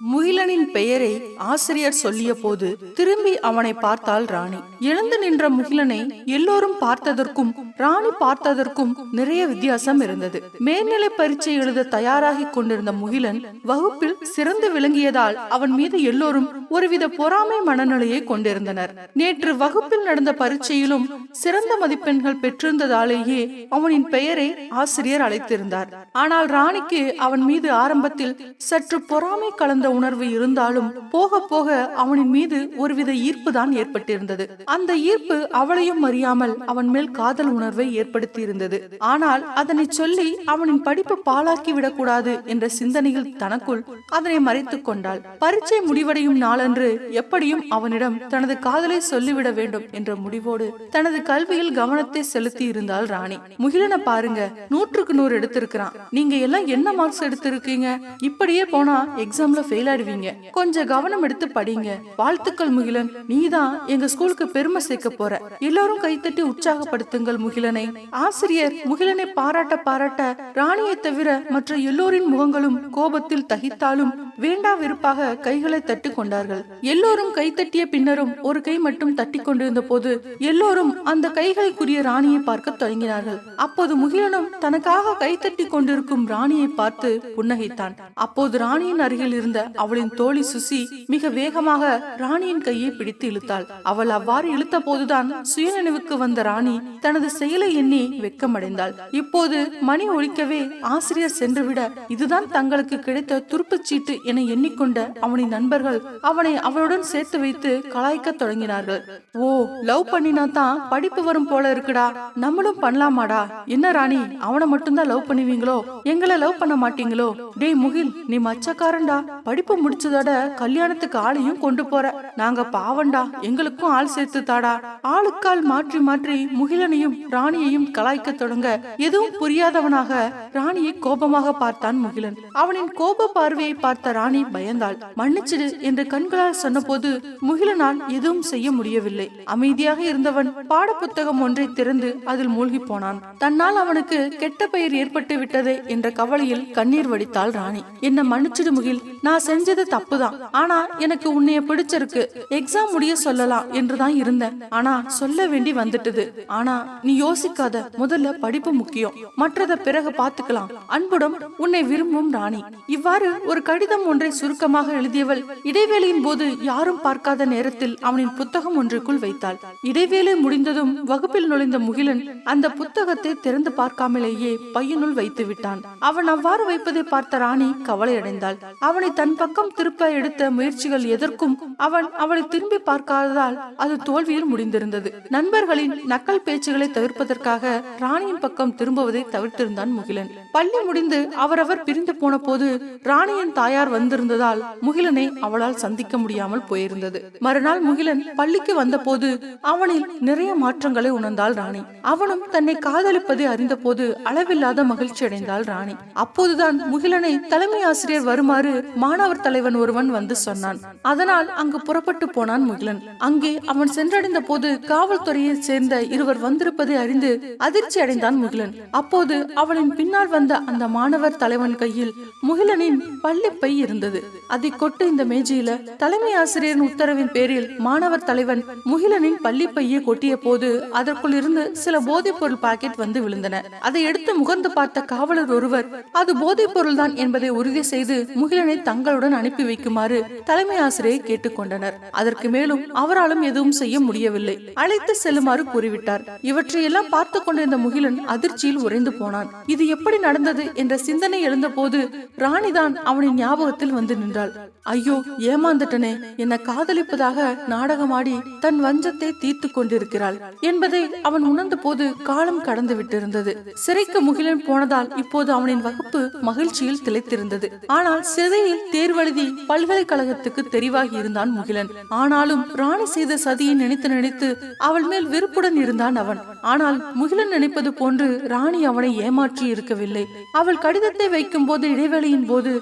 முகிலனின் பெயரை ஆசிரியர் சொல்லிய போது திரும்பி அவனை பார்த்தாள் ராணி. எழுந்து நின்ற முகிலனை எல்லோரும் பார்த்ததற்கும் ராணி பார்த்ததற்கும் நிறைய வித்தியாசம் இருந்தது. மேல்நிலை பரீட்சை எழுத தயாராகி கொண்டிருந்த முகிலன் வகுப்பில் சிறந்து விளங்கியதால் அவன் மீது எல்லோரும் ஒருவித பொறாமை மனநிலையை கொண்டிருந்தனர். நேற்று வகுப்பில் நடந்த பரீட்சையிலும் சிறந்த மதிப்பெண்கள் பெற்றிருந்ததாலேயே அவனின் பெயரை ஆசிரியர் அழைத்திருந்தார். ஆனால் ராணிக்கு அவன் மீது ஆரம்பத்தில் சற்று பொறாமை கலந்த உணர்வு இருந்தாலும் போக போக அவனின் மீது ஒருவித ஈர்ப்பு தான் ஏற்பட்டிருந்தது. அந்த ஈர்ப்பு அவளையும் அறியாமல் அவன் மேல் காதல் உணர்வை ஏற்படுத்தி இருந்தது ஆனால் அதனை சொல்லி அவனின் படிப்பு பாழாக்கி விடக்கூடாது என்ற சிந்தனையில் தனக்குள் அதனை மறைத்துக் கொண்டாள். பரீட்சை முடிவடையும் நாளன்று எப்படியும் அவனிடம் தனது காதலை சொல்லிவிட வேண்டும் என்ற முடிவோடு தனது கல்வியில் கவனத்தை செலுத்தி இருந்தாள் ராணி. முகிலனை பாருங்க நூற்றுக்கு நூறு எடுத்திருக்கிறான். நீங்க எல்லாம் என்ன மார்க்ஸ் எடுத்திருக்கீங்க? இப்படியே போனா எக்ஸாம்ல ஃபெயில் ஆயிடுவீங்க கொஞ்சம் கவனம் எடுத்து படிங்க. வாழ்த்துக்கள் முகிலன். நீதான் எங்க ஸ்கூலுக்கு பெருமை சேர்க்க போற. எல்லாரும் கைத்தட்டி உற்சாகப்படுத்துங்கள் முகிலனை. ஆசிரியர் முகிலனை பாராட்ட பாராட்ட ராணியை தவிர மற்ற எல்லோரின் முகங்களும் கோபத்தில் தகித்தாலும் வேண்டா வெறுப்பாக கைகளை தட்டி கொண்டார்கள். எல்லோரும் கைத்தட்டிய பின்னரும் ஒரு கை மட்டும் தட்டி கொண்டிருந்த போது எல்லோரும் அந்த கைகளுக்குரிய ராணியை பார்க்க தொடங்கினார்கள். அப்போது முகிலனும் தனக்காக கைத்தட்டி கொண்டிருக்கும் ராணியை பார்த்து புன்னகைத்தான். அப்போது ராணியின் அருகில் இருந்த அவளின் தோழி சுசி மிக வேகமாக ராணியின் கையை பிடித்து இழுத்தாள். அவள் அவ்வாறு இழுத்த போதுதான் சுயநினைவுக்கு வந்த ராணி தனது செயலை எண்ணி வெக்கமடைந்தாள். இப்போது மணி ஒழிக்கவே ஆசிரியர் சென்றுவிட இதுதான் தங்களுக்கு கிடைத்த துருப்புச்சீட்டு என எண்ணிக்கொண்ட அவனின் நண்பர்கள் அவனை அவளுடன் சேர்த்து வைத்து கலாய்க்க தொடங்கினார்கள். ஓ லவ் பண்ணினா தான் படிப்பு வரும் போல இருக்குடா. நம்மளும் பண்ணலாமாடா? என்ன ராணி அவனை மட்டும்தான் லவ் பண்ணுவீங்களோ? எங்களை லவ் பண்ண மாட்டீங்களோ? டேய் முகில் நீ மச்சக்காரன்டா. படிப்பு முடிச்சதோட கல்யாணத்துக்கு ஆளையும் கொண்டு போற. நாங்க பாவண்டா எங்களுக்கும் ஆள் சேர்த்து தாடா ஆளுக்கால் மாற்றி மாற்றி முகிலனையும் ராணியையும் கலாய்க்க தொடங்க எதுவும் புரியாதவனாக ராணியை கோபமாக பார்த்தான் முகிலன். அவனின் கோப பார்வையை பார்த்த ராணி பயந்தாள். மன்னிச்சிடு என்று கண்களால் சொன்னபோது முகிலனால் எதுவும் செய்ய முடியவில்லை. அமைதியாக இருந்தவன் பாடப்புத்தகம் ஒன்றை திறந்து அதில் மூழ்கி போனான். தன்னால் அவனுக்கு கெட்ட பெயர் ஏற்பட்டு விட்டதே என்ற கவலையில் கண்ணீர் வடித்தாள் ராணி. என்ன மன்னிச்சிடு முகில். நான் செஞ்சது தப்புதான். ஆனா எனக்கு உன்னைய பிடிச்சிருக்கு. எக்ஸாம் முடிய சொல்லலாம் என்றுதான் இருந்தேன். ஆனா சொல்ல வேண்டி வந்துட்டது. ஆனா நீ யோசிக்காத. முதல்ல படிப்பு முக்கியம். மற்றத பிறகு பாத்துக்கலாம். அன்புடன் உன்னை விரும்பும் ராணி. இவ்வாறு ஒரு கடிதம் ஒன்றை சுருக்கமாக எழுதியவள் இடைவேளையின் போது யாரும் பார்க்காத நேரத்தில் அவனின் புத்தகம் ஒன்றுக்குள் வைத்தாள். இடைவேளை முடிந்ததும் வகுப்பில் நுழைந்த முகிலன் அந்த புத்தகத்தை திறந்து பார்க்காமலேயே பையனுள் வைத்து விட்டான். அவன் அவ்வாறு வைப்பதை பார்த்த ராணி கவலையடைந்தாள். அவனை தன் பக்கம் திருப்ப எடுத்த முயற்சிகள் எதற்கும் அவன் அவளை திரும்பி பார்க்காததால் அது தோல்வியில் முடிந்திருந்தது. நண்பர்களின் நக்கல் பேச்சுகளை தவிர்ப்பதற்காக ராணியின் பக்கம் திரும்புவதை தவிர்த்திருந்தான் முகிலன். பள்ளி முடிந்து அவரவர் பிரிந்து போன போது ராணியின் தாயார் வந்திருந்ததால் முகிலனை அவளால் சந்திக்க முடியாமல் போயிருந்தது. மறுநாள் முகிலன் பள்ளிக்கு வந்தபோது அவனில் நிறைய மாற்றங்களை உணர்ந்தாள் ராணி. அவனும் தன்னை காதலிப்பதை அறிந்த போது அளவில்லாத மகிழ்ச்சி அடைந்தாள் ராணி. அப்போதுதான் முகிலனை தலைமை ஆசிரியர் வருமாறு மாணவர் தலைவன் ஒருவன் வந்து சொன்னான். அதனால் அங்கு புறப்பட்டு போனான் முகிலன். அங்கே அவன் சென்றடைந்த போது காவல்துறையை சேர்ந்த இருவர் வந்திருப்பதை அறிந்து அதிர்ச்சி அடைந்தான் முகிலன். அப்போது அவளின் பின்னால் வந்த வந்த அந்த மாணவர் தலைவன் கையில் முகிலனின் பள்ளிப்பை இருந்தது. அதை கொட்டு இந்த மேஜையில தலைமை ஆசிரியரின் உத்தரவின் பேரில் மாணவர் தலைவன் முகிலனின் பள்ளிப்பையை கொட்டிய போது அதற்குள் இருந்து சில போதைப் பொருள் பாக்கெட் வந்து விழுந்தன. அதை எடுத்து முகர்ந்து பார்த்த காவலர் ஒருவர் அது போதைப் பொருள் தான் என்பதை உறுதி செய்து முகிலனை தங்களுடன் அனுப்பி வைக்குமாறு தலைமை ஆசிரியை கேட்டுக்கொண்டனர் அதற்கு மேலும் அவராலும் எதுவும் செய்ய முடியவில்லை. அழைத்து செல்லுமாறு கூறிவிட்டார். இவற்றையெல்லாம் பார்த்து கொண்டிருந்த முகிலன் அதிர்ச்சியில் உறைந்து போனான். இது எப்படி நடந்தது என்ற சிந்தனை எழுந்தபோது ராணிதான் அவனின் ஞாபகத்தில் வந்து நின்றாள். ஐயோ ஏமாந்துட்டனே. என்னை காதலிப்பதாக நாடகமாடி தன் வஞ்சத்தை தீர்த்து கொண்டிருக்கிறாள் என்பதை அவன் உணர்ந்த போது காலம் கடந்து விட்டிருந்தது. சிறைக்கு முகிலன் போனதால் இப்போது அவனின் வகுப்பு மகிழ்ச்சியில் திளைத்திருந்தது. ஆனால் சிறையில் தேர்வெழுதி பல்கலைக்கழகத்துக்கு தெரிவாகி இருந்தான் முகிலன். ஆனாலும் ராணி செய்த சதியை நினைத்து நினைத்து அவள் மேல் வெறுப்புடன் இருந்தான் அவன். ஆனால் முகிலன் நினைப்பது போன்று ராணி அவனை ஏமாற்றி இருக்கவில்லை. அவள் கடிதத்தை வைக்கும் போது இடைவேளையின் போது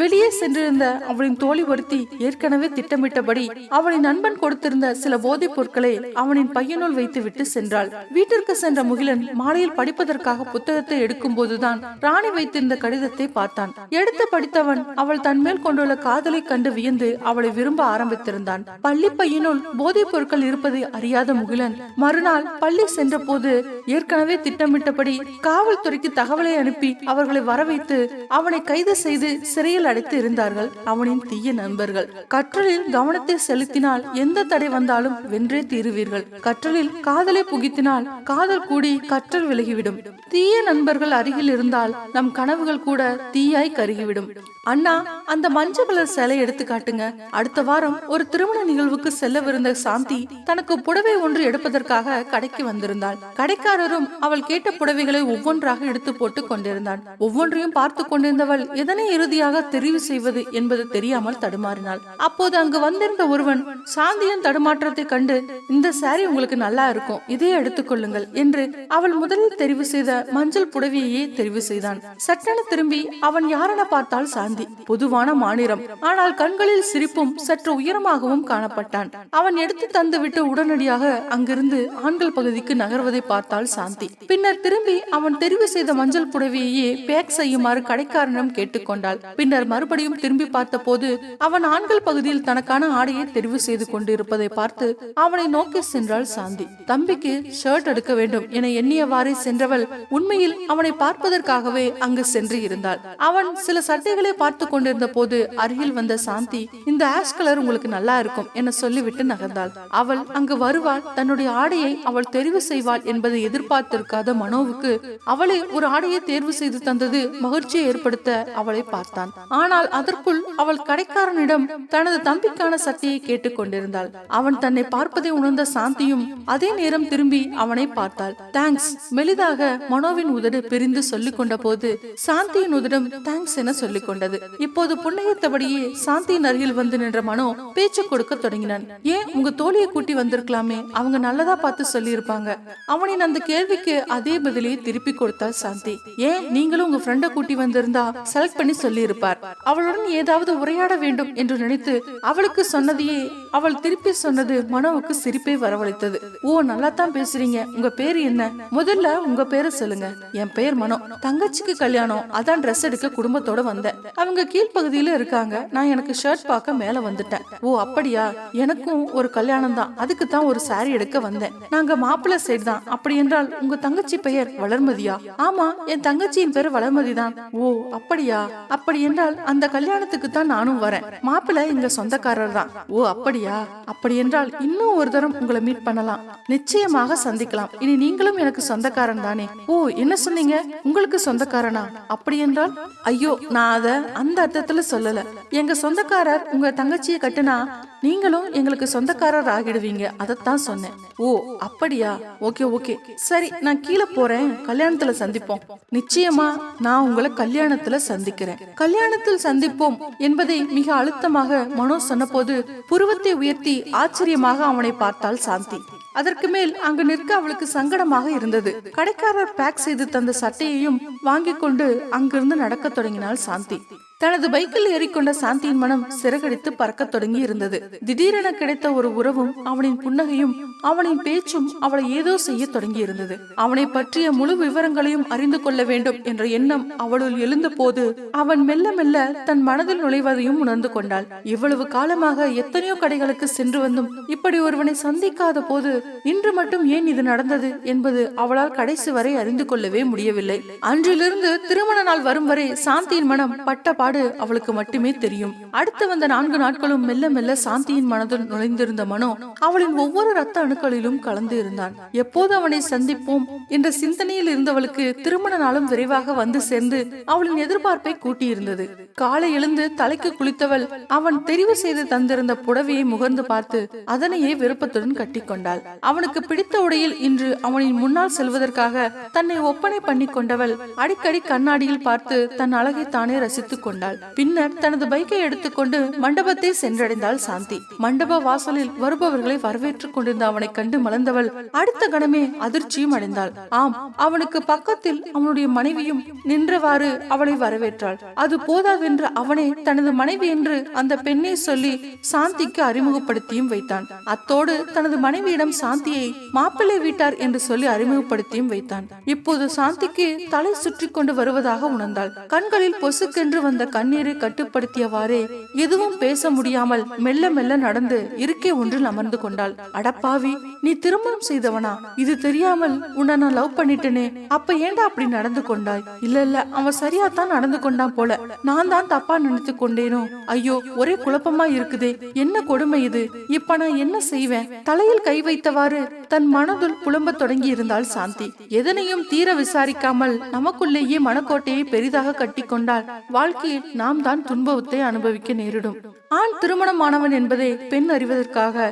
வெளியே சென்றிருந்த அவளின் தோழி ஒருத்தி ஏற்கனவே திட்டமிட்டபடி அவளின் நண்பன் கொடுத்திருந்த சில போதைப் பொருட்களை அவனின் பையனுள் வைத்து விட்டு சென்றாள். வீட்டிற்கு சென்ற முகிலன் மாலையில் படிப்பதற்காக புத்தகத்தை எடுக்கும் போதுதான் ராணி வைத்திருந்த கடிதத்தை பார்த்தான். எடுத்து படித்தவன் அவள் தன்மேல் கொண்டுள்ள காதலை கண்டு வியந்து அவளை விரும்ப ஆரம்பித்திருந்தான். பள்ளி பையனுள் போதைப் பொருட்கள் இருப்பதை அறியாத முகிலன் மறுநாள் பள்ளி சென்ற போது ஏற்கனவே திட்டமிட்டபடி காவல்துறைக்கு தகவலை அனுப்பி அவர்களை வரவைத்து அவனை கைது செய்து சிறையில் அடைத்து இருந்தார்கள். அவனின் தீய நண்பர்கள். கற்றலில் கவனத்தை செலுத்தினால் எந்த தடை வந்தாலும் வென்றே தீருவீர்கள். கற்றலில் காதலை புகித்தினால் காதல் கூடி கற்றல் விலகிவிடும். தீய நண்பர்கள் அருகில் இருந்தால் நம் கனவுகள் கூட தீயாய் கருகிவிடும். அண்ணா அந்த மஞ்சள் கலர் சிலை எடுத்து காட்டுங்க. அடுத்த வாரம் ஒரு திருமண நிகழ்வுக்கு செல்லவிருந்த சாந்தி தனக்கு புடவை ஒன்று எடுப்பதற்காக கடைக்கு வந்திருந்தாள். கடைக்காரரும் அவள் கேட்ட புடவைகளை ஒவ்வொன்றாக எடுத்து போட்டு கொண்டிருந்தான். ஒவ்வொன்றையும் பார்த்து கொண்டிருந்தவள் எதனை இறுதியாக தெரிவு செய்வது என்பது தெரியாமல் தடுமாறினாள். அப்போது அங்கு வந்திருந்த ஒருவன் சாந்தியின் தடுமாற்றத்தை கண்டு இந்த சாரி உங்களுக்கு நல்லா இருக்கும் இதே எடுத்துக்கொள்ளுங்கள் என்று அவள் முதலில் தெரிவு செய்த மஞ்சள் புடவையே தெரிவு செய்தான். சட்டென திரும்பி அவன் யாரென பார்த்தால் சாந்தி பொதுவான மாநிலம். ஆனால் கண்களில் சிரிப்பும் சற்று உயரமாகவும் காணப்பட்டான். அவன் எடுத்து தந்துவிட்டு உடனடியாக அங்கிருந்து ஆண்கள் பகுதிக்கு நகர்வதை பார்த்தால் சாந்தி. பின்னர் திரும்பி அவன் தெரிவு செய்த மஞ்சள் புடவையே பேக் செய்யுமாறு கடைக்காரனிடம் கேட்டுக்கொண்டாள் பின்னர் பின்னர் மறுபடியும் திரும்பி பார்த்தபோது அவன் ஆண்கள் பகுதியில் தனக்கான ஆடையை தெரிவு செய்து கொண்டிருப்பதை பார்த்து அவனை நோக்கி சென்றாள் சாந்தி. தம்பிக்கு ஷர்ட் எடுக்க வேண்டும் என எண்ணியவாறே சென்றவள் உண்மையில் அவனை பார்ப்பதற்காகவே அங்கு சென்று இருந்தாள். அவன் சில சட்டைகளை பார்த்து கொண்டிருந்த போது அருகில் வந்த சாந்தி இந்த ஆஷ் கலர் உங்களுக்கு நல்லா இருக்கும் என சொல்லிவிட்டு நகர்ந்தாள். அவள் அங்கு வருவாள். தன்னுடைய ஆடையை அவள் தெரிவு செய்வாள் என்பதை எதிர்பார்த்திருக்காத மனோவுக்கு அவளை ஒரு ஆடையை தேர்வு செய்து தந்தது மகிழ்ச்சியை ஏற்படுத்த அவளை பார்த்தான். ஆனால் அதற்குள் அவள் கடைக்காரனிடம் தனது தம்பிக்கான சட்டையை கேட்டுக் கொண்டிருந்தாள். அவன் தன்னை பார்ப்பதை உணர்ந்த சாந்தியும் அதே நேரம் திரும்பி அவனை பார்த்தாள். தேங்க்ஸ் மெலிதாக மனோவின் உதடு பிரிந்து சொல்லிக் கொண்ட போது சாந்தியின் உதடும் தேங்க்ஸ் என சொல்லிக் கொண்டது. இப்போது புன்னகைத்தபடியே சாந்தியின் அருகில் வந்து நின்ற மனோ பேச்சு கொடுக்க தொடங்கினான். ஏன் உங்க தோழியை கூட்டி வந்திருக்கலாமே? அவங்க நல்லதா பார்த்து சொல்லி இருப்பாங்க அவனின் அந்த கேள்விக்கு அதே பதிலையே திருப்பி கொடுத்தாள் சாந்தி. ஏன் நீங்களும் உங்க ஃப்ரெண்ட கூட்டி வந்திருந்தா செலக்ட் பண்ணி சொல்லி இருப்பார் அவளுடன் ஏதாவது உரையாட வேண்டும் என்று நினைத்து அவளுக்கு சொன்னதையே அவள் திருப்பி சொன்னது மனோவுக்கு சிரிப்பை வரவழைத்தது. ஓ நல்லா தான் பேசுறீங்க. உங்க பேரு என்ன? முதல்ல உங்க பேரை சொல்லுங்க. என் பெயர் மனோ. தங்கச்சிக்கு கல்யாணம். அதான் ட்ரெஸ் எடுக்க குடும்பத்தோட வந்தேன். அவங்க கீழ்ப்பகுதியில இருக்காங்க. நான் எனக்கு ஷர்ட் பார்க்க மேல வந்துட்டேன். ஓ அப்படியா? எனக்கும் ஒரு கல்யாணம் தான். அதுக்கு தான் ஒரு சாரி எடுக்க வந்தேன். நாங்க மாப்பிள்ளை சைடு தான். அப்படி என்றால் உங்க தங்கச்சி பெயர் வளர்மதியா? ஆமா என் தங்கச்சியின் பேர் வளர்மதி தான். ஓ அப்படியா? அப்படி என்றால் அந்த கல்யாணத்துக்கு தான் நானும் வரேன். மாப்பிள்ள எங்க சொந்தக்காரர் தான். ஓ அப்படியா? அப்படி என்றால் இன்னும் ஒரு தரம் உங்களை மீட் பண்ணலாம். நிச்சயமாக சந்திக்கலாம். இனி நீங்களும் எனக்கு சொந்தக்காரன் தானே. ஓ என்ன சொன்னீங்க? உங்களுக்கு சொந்தக்காரனா? அப்படி என்றால் ஐயோ நான் அத அந்த அர்த்தத்துல சொல்லல. எங்க சொந்தக்காரர் உங்க தங்கச்சியை கட்டுனா நீங்களும் எங்களுக்கு சொந்தக்காரர் ஆகிடுவீங்க அதைத்தான் சொன்னேன். ஓ அப்படியா? Okay okay. சரி நான் கீழே போறேன். கல்யாணத்துல சந்திப்போம். நிச்சயமா நான் உங்களை கல்யாணத்துல சந்திக்கிறேன். கல்யாணத்தில் சந்திப்போம் என்பதை மிக அழுத்தமாக மனோ சொன்னபோது புருவத்தை உயர்த்தி ஆச்சரியமாக அவனை பார்த்தாள் சாந்தி. அதற்கு மேல் அங்கு நிற்க அவளுக்கு சங்கடமாக இருந்தது. கடைக்காரர் பேக் செய்து தந்த சட்டையையும் வாங்கிக் கொண்டு அங்கிருந்து நடக்கத் தொடங்கினாள் சாந்தி. தனது பைக்கில் ஏறிக்கொண்ட சாந்தியின் மனம் சிறகடித்து பறக்கத் தொடங்கி இருந்தது திடீரென கிடைத்த ஒரு உறவும் அவனின் புன்னகையும் அவனின் பேச்சும் அவளை ஏதோ செய்ய தொடங்கி இருந்தது அவனை பற்றிய முழு விவரங்களையும் அறிந்து கொள்ள வேண்டும் என்ற எண்ணம் அவளுள் எழுந்த போது அவன் மெல்ல மெல்ல தன் மனதில் நுழைவதையும் உணர்ந்து கொண்டாள். இவ்வளவு காலமாக எத்தனையோ கடைகளுக்கு சென்று வந்தும் இப்படி ஒருவனை சந்திக்காத போது இன்று மட்டும் ஏன் இது நடந்தது என்பது அவளால் கடைசி வரை அறிந்து கொள்ளவே முடியவில்லை. அன்றிலிருந்து திருமண நாள் வரும் வரை சாந்தியின் மனம் பட்ட பாடு பாடு அவளுக்கு மட்டுமே தெரியும். அடுத்து வந்த நான்கு நாட்களும் மெல்ல மெல்ல சாந்தியின் மனதில் நுழைந்திருந்த மனோ அவளின் ஒவ்வொரு ரத்த அணுக்களிலும் கலந்து இருந்தான். எப்போது அவனை சந்திப்போம் என்ற சிந்தனையில் இருந்தவளுக்கு திருமண நாளும் விரைவாக வந்து சேர்ந்து அவளின் எதிர்பார்ப்பை கூட்டியிருந்தது. காலை எழுந்து தலைக்கு குளித்தவள் அவன் தெரிவு செய்து தந்திருந்த புடவையை முகர்ந்து பார்த்து அதனையே விருப்பத்துடன் கட்டிக்கொண்டாள் அவனுக்கு பிடித்த உடையில் இன்று அவனின் முன்னால் செல்வதற்காக தன்னை ஒப்பனை பண்ணி கொண்டவள் அடிக்கடி கண்ணாடியில் பார்த்து தன் அழகை தானே ரசித்துக் கொண்டாள். கொண்டாள். பின்னர் தனது பைக்கை எடுத்துக்கொண்டு மண்டபத்தை சென்றடைந்தாள் சாந்தி. மண்டப வாசலில் வருபவர்களை வரவேற்றுக் கொண்டிருந்த அவனை கண்டு மலர்ந்தவள் அடுத்த கணமே அதிர்ச்சியும் அடைந்தாள். ஆம் அவனுக்கு பக்கத்தில் அவனுடைய மனைவியும் நின்றவாறு அவளை வரவேற்றாள். அது போதாதென்று அவனே தனது மனைவி என்று அந்த பெண்ணை சொல்லி சாந்திக்கு அறிமுகப்படுத்தியும் வைத்தான். அத்தோடு தனது மனைவியிடம் சாந்தியை மாப்பிள்ளை வீட்டார் என்று சொல்லி அறிமுகப்படுத்தியும் வைத்தான். இப்போது சாந்திக்கு தலை சுற்றி கொண்டு வருவதாக உணர்ந்தாள். கண்களில் பொசுக்கென்று வந்த கண்ணீரை கட்டுப்படுத்தியவாறே எதுவும் பேச முடியாமல் மெல்ல மெல்ல நடந்து இருக்கே ஒன்றில் அமர்ந்து கொண்டாள். அடப்பாவி நீ திருமணம் செய்தவனா? இது தெரியாமல் உன்னை நான் லவ் பண்ணிட்டேனே. அப்ப ஏண்டா அப்படி நடந்து கொண்டாய்? இல்ல இல்ல அவன் சரியா தான் நடந்து கொண்டான் போல. நான் தான் தப்பா நினைத்து கொண்டேனோ? ஐயோ ஒரே குழப்பமா இருக்குதே. என்ன கொடுமை இது? இப்ப நான் என்ன செய்வேன்? தலையில் கை வைத்தவாறு தன் மனதுள் புலம்ப தொடங்கி இருந்தாள் சாந்தி. எதனையும் தீர விசாரிக்காமல் நமக்குள்ளேயே மனக்கோட்டையை பெரிதாக கட்டி கொண்டாள். வாழ்க்கை நாம் தான் துன்பத்தை அனுபவிக்க நேரிடும். ஆண் திருமணமானவன் என்பதை பெண் அறிவதற்காக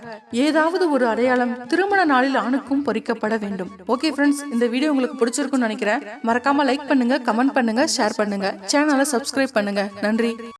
ஏதாவது ஒரு அடையாளம் திருமண நாளில் ஆணுக்கும் பொறிக்கப்பட வேண்டும். ஓகே ஃப்ரெண்ட்ஸ் இந்த வீடியோ உங்களுக்கு பிடிச்சிருக்கும்னு நினைக்கிறேன். மறக்காம லைக் பண்ணுங்க கமெண்ட் பண்ணுங்க ஷேர் பண்ணுங்க. சேனலை சப்ஸ்கிரைப் பண்ணுங்க. நன்றி.